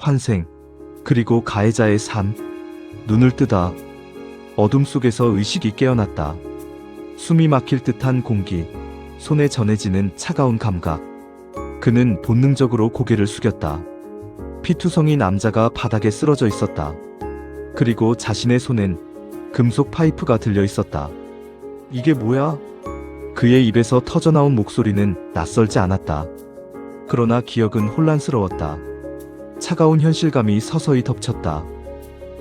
환생, 그리고 가해자의 삶. 눈을 뜨다. 어둠 속에서 의식이 깨어났다. 숨이 막힐 듯한 공기, 손에 전해지는 차가운 감각. 그는 본능적으로 고개를 숙였다. 피투성이 남자가 바닥에 쓰러져 있었다. 그리고 자신의 손엔 금속 파이프가 들려 있었다. 이게 뭐야? 그의 입에서 터져나온 목소리는 낯설지 않았다. 그러나 기억은 혼란스러웠다. 차가운 현실감이 서서히 덮쳤다.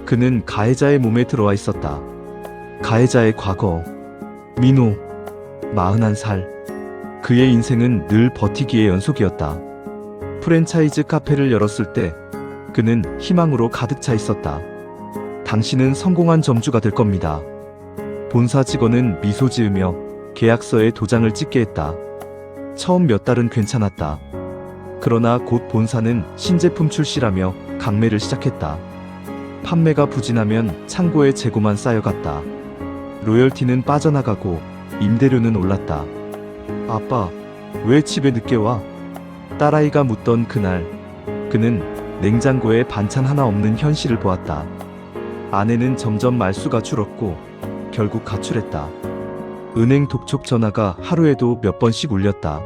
그는 가해자의 몸에 들어와 있었다. 가해자의 과거. 민호. 41살. 그의 인생은 늘 버티기의 연속이었다. 프랜차이즈 카페를 열었을 때 그는 희망으로 가득 차 있었다. 당신은 성공한 점주가 될 겁니다. 본사 직원은 미소 지으며 계약서에 도장을 찍게 했다. 처음 몇 달은 괜찮았다. 그러나 곧 본사는 신제품 출시라며 강매를 시작했다. 판매가 부진하면 창고에 재고만 쌓여갔다. 로열티는 빠져나가고 임대료는 올랐다. 아빠, 왜 집에 늦게 와? 딸아이가 묻던 그날, 그는 냉장고에 반찬 하나 없는 현실을 보았다. 아내는 점점 말수가 줄었고, 결국 가출했다. 은행 독촉 전화가 하루에도 몇 번씩 울렸다.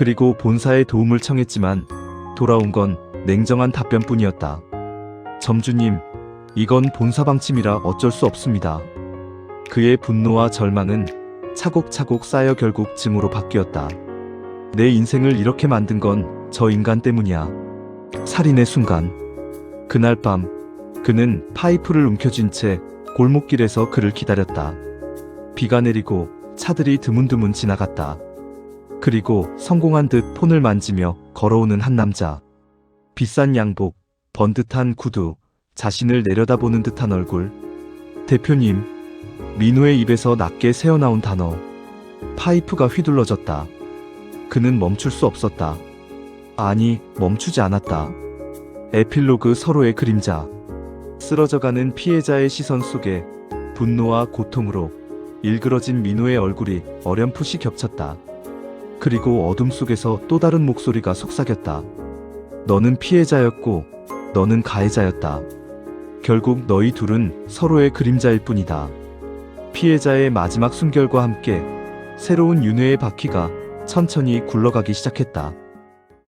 그리고 본사에 도움을 청했지만, 돌아온 건 냉정한 답변뿐이었다. 점주님, 이건 본사 방침이라 어쩔 수 없습니다. 그의 분노와 절망은 차곡차곡 쌓여 결국 증오로 바뀌었다. 내 인생을 이렇게 만든 건 저 인간 때문이야. 살인의 순간. 그날 밤, 그는 파이프를 움켜쥔 채 골목길에서 그를 기다렸다. 비가 내리고 차들이 드문드문 지나갔다. 그리고 성공한 듯 폰을 만지며 걸어오는 한 남자. 비싼 양복, 번듯한 구두, 자신을 내려다보는 듯한 얼굴. 대표님, 민우의 입에서 낮게 새어나온 단어. 파이프가 휘둘러졌다. 그는 멈출 수 없었다. 아니, 멈추지 않았다. 에필로그 서로의 그림자. 쓰러져가는 피해자의 시선 속에 분노와 고통으로 일그러진 민우의 얼굴이 어렴풋이 겹쳤다. 그리고 어둠 속에서 또 다른 목소리가 속삭였다. 너는 피해자였고, 너는 가해자였다. 결국 너희 둘은 서로의 그림자일 뿐이다. 피해자의 마지막 숨결과 함께 새로운 윤회의 바퀴가 천천히 굴러가기 시작했다.